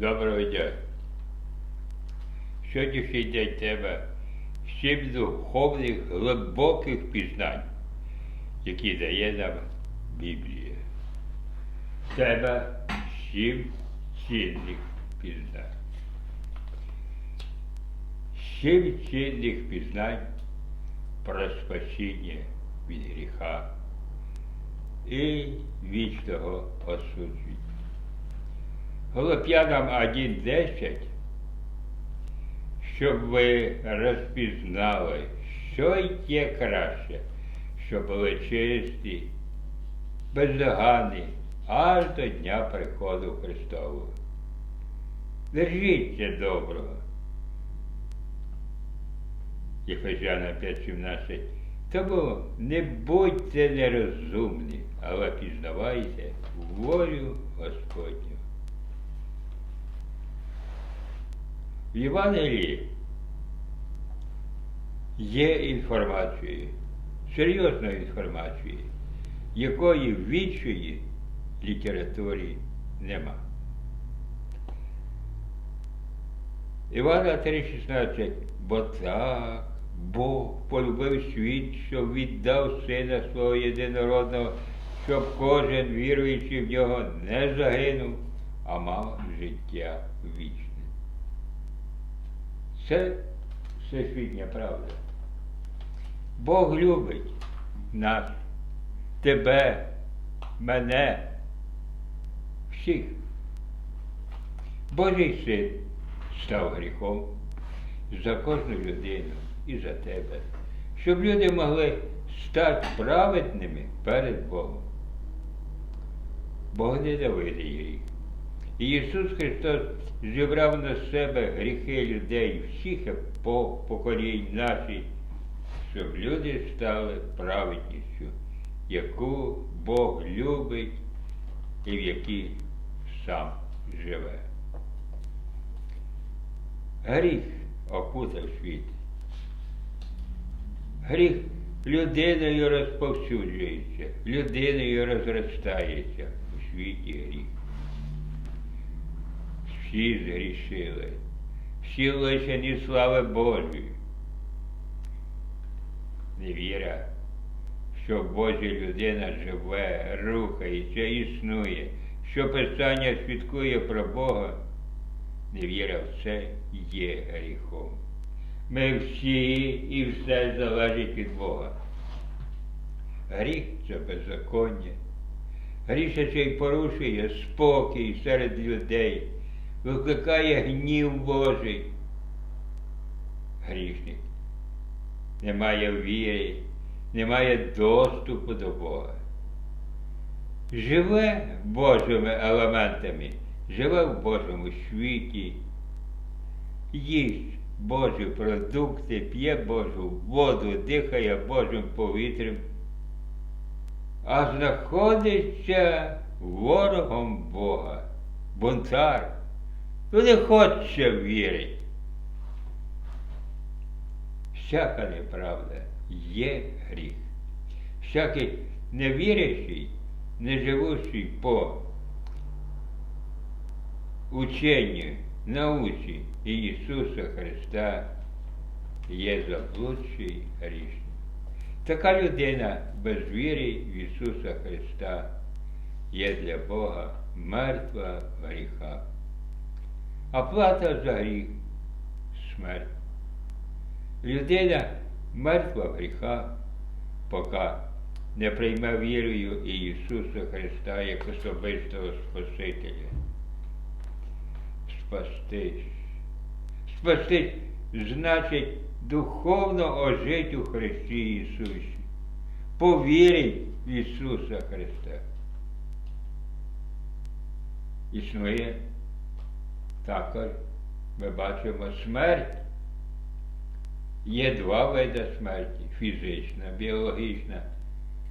Доброго дня. Сьогоднішній день тема сім духовних глибоких пізнань, які дає нам Біблія. Тема сім цінних пізнань. Сім цінних пізнань про спасіння від гріха і вічного осудження. Голоп'янам 1.10, щоб ви розпізнали, що є краще, щоб були чисті, бездоганні, аж до дня приходу Христового. Держіться доброго. Єфесяна 5.17. Тому не будьте нерозумні, але пізнавайте волю Господню. В Євангелії є інформація, серйозна інформація, якої в іншої літературі нема. Івана 3,16. Бо так Бог полюбив світ, що віддав сина свого єдинородного, щоб кожен віруючий в нього не загинув, а мав життя вічне. Це всесвітня правда. Бог любить нас, тебе, мене, всіх. Божий син став гріхом за кожну людину і за тебе, щоб люди могли стати праведними перед Богом. Бог не ненавидить гріх. І Ісус Христос зібрав на себе гріхи людей всіх епох, поколінь наших, щоб люди стали праведністю, яку Бог любить і в якій сам живе. Гріх окутав світ. Гріх людиною розповсюджується, людиною розростається у світі гріх всі згрішили, всі лишені слави Божої. Невіра, що Божа людина живе, рухається, існує, що Писання свідкує про Бога, невіра в це є гріхом. Ми всі і все залежить від Бога. Гріх це беззаконня. Грішачий порушує спокій серед людей викликає гнів Божий. Грішник. Немає віри, немає доступу до Бога. Живе Божими елементами, живе в Божому світі, їсть Божі продукти, п'є Божу воду, дихає Божим повітрям, а знаходиться ворогом Бога, бунтар. Ну не хоче вірити. Всяка неправда є гріх. Всякий невірящий, не живущий по ученню, науці Ісуса Христа є заблудший грішник. Така людина без віри в Ісуса Христа є для Бога мертва в гріхах. А плата за гріх смерть. Людина мертва в гріхах, поки не прийме вірою Ісуса Христа як особистого Спасителя. Спастись. Спастись значить духовно ожити у Христі Ісусі. Повірить в Ісуса Христа. Існує також ми бачимо смерть. Є два види смерті фізична, біологічна,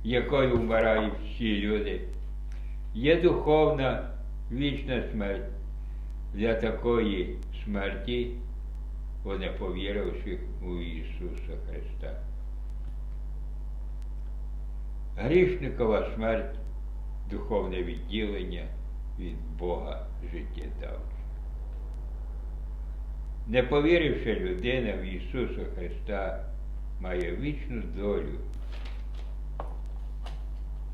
якою вмирають всі люди. Є духовна вічна смерть. Для такої смерті вони повіривши у Ісуса Христа. Грішникова смерть духовне відділення від Бога життєдавче. Не повіривши людина в Ісуса Христа, має вічну долю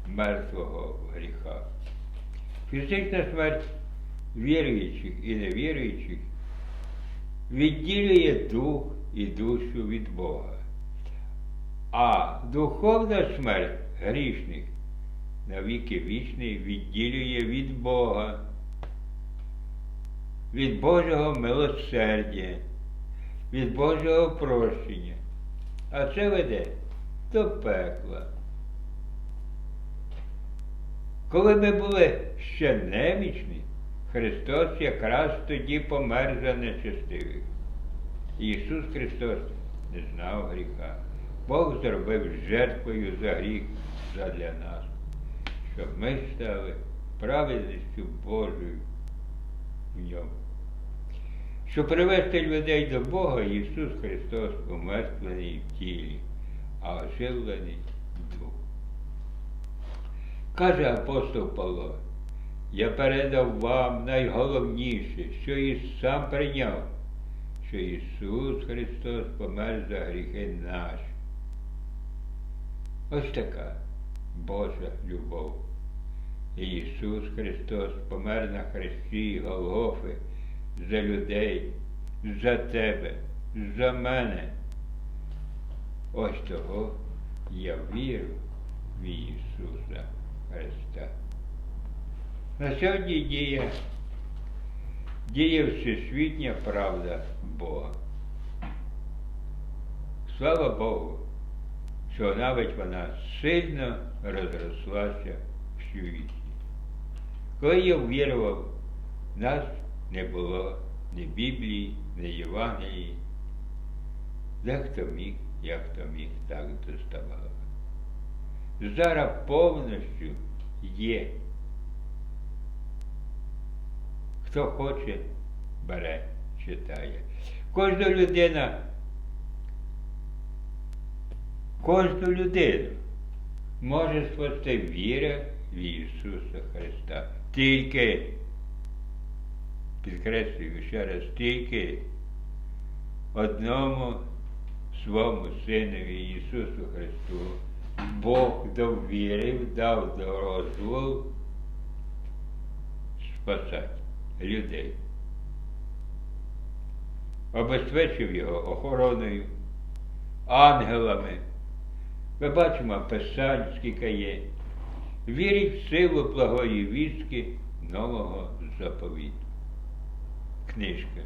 мертвого в гріхах. Фізична смерть віруючих і невіруючих відділює дух і душу від Бога. А духовна смерть грішних навіки вічний відділює від Бога, від Божого милосердя, від Божого прощення. А це веде до пекла. Коли ми були ще немічні, Христос якраз тоді помер за нечестивих. Ісус Христос не знав гріха. Бог зробив жертвою за гріх задля нас, щоб ми стали праведністю Божою в ньому. Щоб привести людей до Бога, Ісус Христос умертвлений в тілі, а оживлений в духу. Каже апостол Павло, я передав вам найголовніше, що і сам прийняв, що Ісус Христос помер за гріхи наші. Ось така Божа любов. І Ісус Христос помер на хресті Голгофи за людей, за тебе, за мене. Ось того я вірю в Ісуса Христа. На сьогодні діє, діє всесвітня правда Бога. Слава Богу, що навіть вона сильно розрослася в світі. Коли я вірував, нас не було ні Біблії, ні Євангелії. Дехто міг, як хто міг, так доставав. Зараз повністю є. Хто хоче, бере, читає. Кожна людина, кожну людину може спасти віра в Ісуса Христа. Тільки, підкреслюю ще раз, тільки одному своєму Синові Ісусу Христу Бог довірив, дав дозвол спасати людей. Обезпечив його охороною, ангелами. Ми бачимо писань, скільки є. Вірить в силу благої вістки нового заповіту. Книжка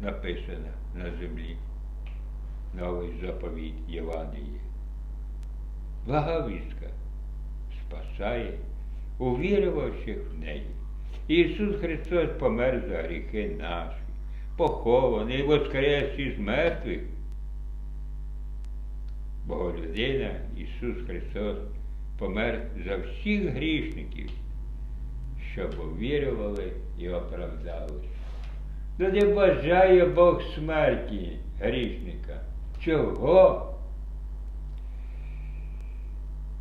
написана на землі. Новий заповіт Євангелія. Благовістка спасає, увірувавши в неї. Ісус Христос помер за гріхи наші, похований, воскрес із мертвих. Бо людина, Ісус Христос, помер за всіх грішників, щоб увірували і оправдались. Ну не бажає Бог смерті грішника. Чого?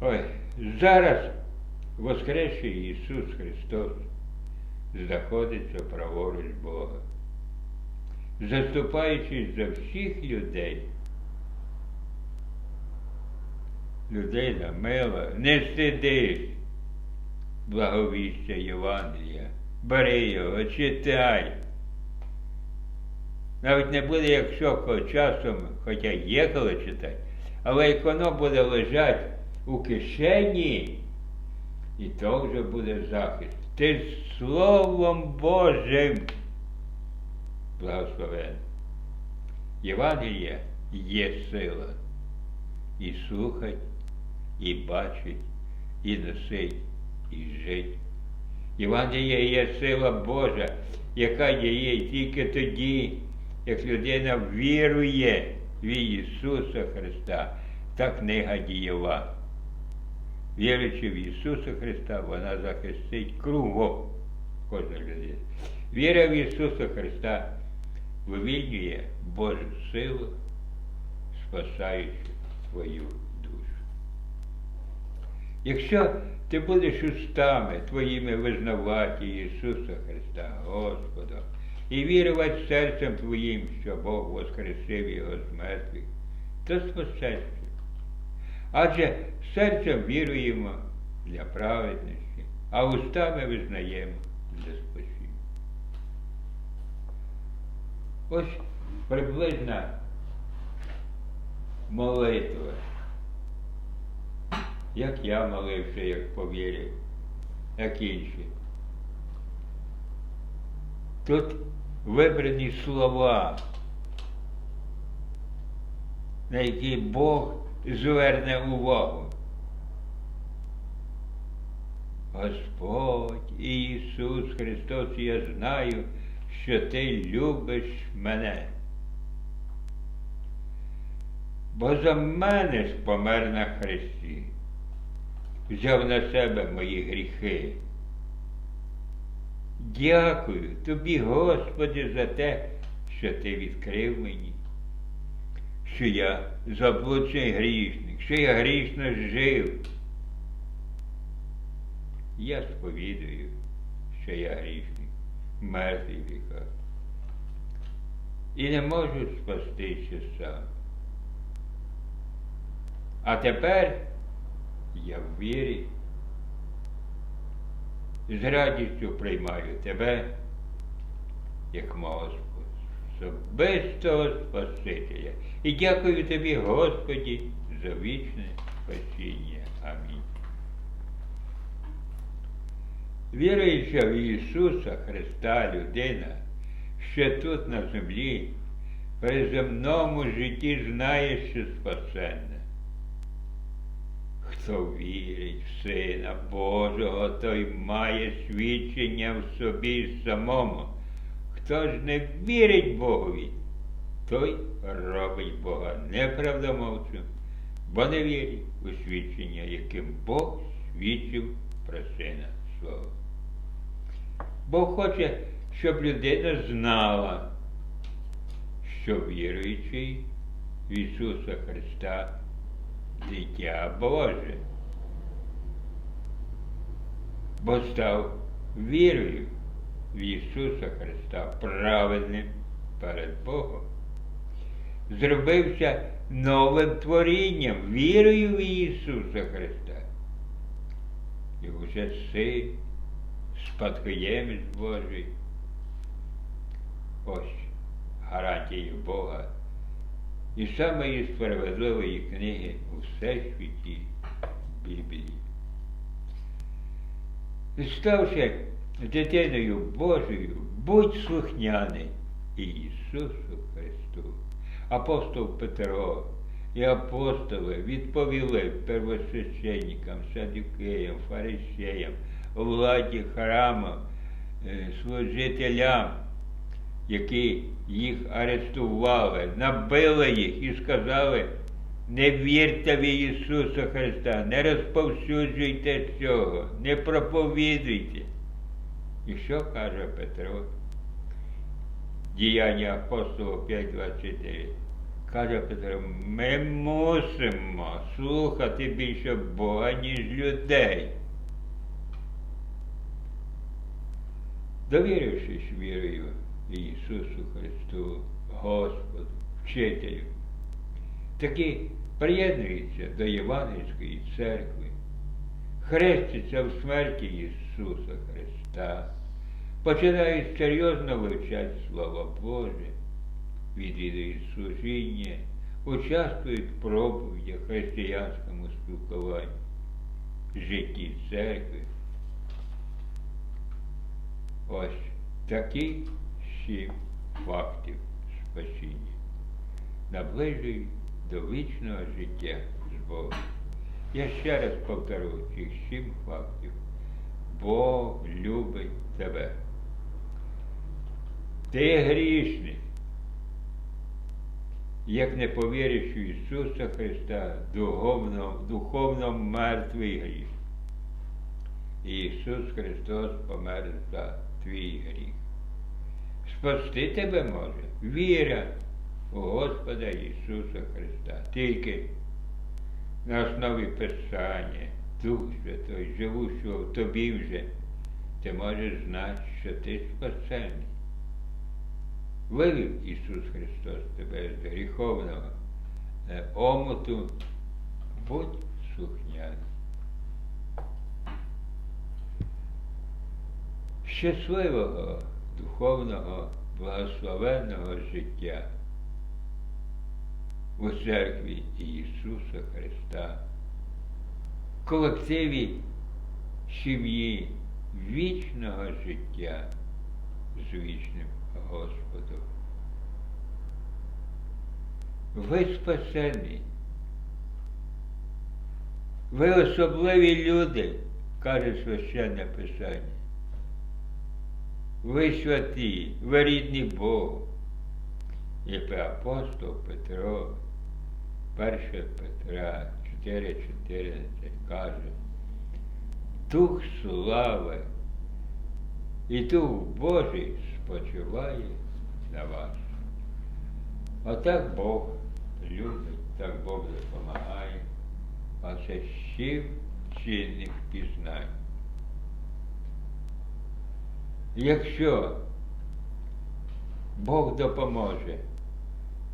Ой, зараз воскресший Ісус Христос знаходиться праворуч Бога, заступаючись за всіх людей. Людина мила, не стидись благовістя Євангелія, бери його, читай. Навіть не буде, якщо часом, хоча є коли читати, але як воно буде лежати у кишені, і то вже буде захист. Ти Словом Божим благословен. Євангелія є сила. І слухать, і бачить, і носить, і жить. Євангелія є сила Божа, яка діє тільки тоді, як людина вірує в Ісуса Христа, та книга дієва. Віруючи в Ісуса Христа, вона захистить кругом кожна людина. Віра в Ісуса Христа вивільнює Божу силу, спасаючи твою. Якщо ти будеш устами твоїми визнавати Ісуса Христа, Господа, і вірувати серцем твоїм, що Бог воскресив його з мертвих, то спасешся. Адже серцем віруємо для праведності, а устами визнаємо для спасіння. Ось приблизна молитва. Як я молився, як повірив, як інші. Тут вибрані слова, на які Бог зверне увагу. Господь Ісус Христос, я знаю, що Ти любиш мене. Бо за мене ж помер на Христі, взяв на себе мої гріхи. Дякую тобі, Господи, за те, що Ти відкрив мені, що я заблудший грішник, що я грішно жив. Я сповідую, що я грішник, мертвий в гріхах. І не можу спастися сам. А тепер я в вірі з радістю приймаю тебе, як мого особистого Спасителя. І дякую тобі, Господі, за вічне спасіння. Амінь. Віруюча в Ісуса Христа людина, ще тут на землі, при земному житті знає, що спасенна. Хто вірить в Сина Божого, той має свідчення в собі самому. Хто ж не вірить Богові, той робить Бога неправдомовцем, бо не вірить у свідчення, яким Бог свідчив про Сина Свого. Бог хоче, щоб людина знала, що віруючий в Ісуса Христа дитя Боже, бо став вірою в Ісуса Христа праведним перед Богом. Зробився новим творінням, вірою в Ісуса Христа. І вже син, спадкоємець Божий. Ось гарантія Бога і самої справедливої книги у всесвіті Біблії. Ставши дитиною Божою, будь слухняний Ісусу Христу. Апостол Петро і апостоли відповіли первосвященникам, садюкеям, фарисеям, владі храму, е, служителям які їх арештували, набили їх і сказали, не вірте в Ісуса Христа, не розповсюджуйте цього, не проповідуйте. І що каже Петро? Діяння апостола 5.24. Каже Петро, ми мусимо слухати більше Бога, ніж людей. Довірившись вірою. Ісусу Христу, Господу, Вчителю. Такі приєднуються до Євангельської церкви, хрестяться в смерті Ісуса Христа, починають серйозно вивчати Слово Боже, відвідують служіння, участвують в проповідях християнському спілкуванні, житті церкви. Ось такі сім фактів спасіння, наближують до вічного життя з Богом. Я ще раз повторю цих сім фактів. Бог любить тебе. Ти грішний. Як не повіриш у Ісуса Христа, духовно, духовно мертвий гріх. Ісус Христос помер за твій гріх спасти тебе може віра у Господа Ісуса Христа. Тільки на основі Писання, Дух Святой, живущого в тобі вже, ти можеш знати, що ти спасений. вивів Ісус Христос тебе з гріховного е, омуту, будь слухняний. Щасливого, духовного, благословенного життя у церкві Ісуса Христа, колективі сім'ї вічного життя з вічним Господом. Ви спасені. Ви особливі люди, каже священне Писання. Ви святі, ви рідні Богу. Як апостол Петро, 1 Петра 4.14 каже, Дух слави і Дух Божий спочиває на вас. Отак Бог любить, так Бог допомагає, а це сім цінних пізнань. Якщо Бог допоможе,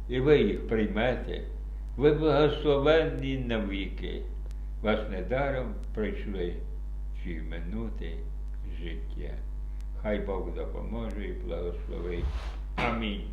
і ви їх приймете, ви благословенні навіки. Вас недаром пройшли ці минути життя. Хай Бог допоможе і благословить. Амінь.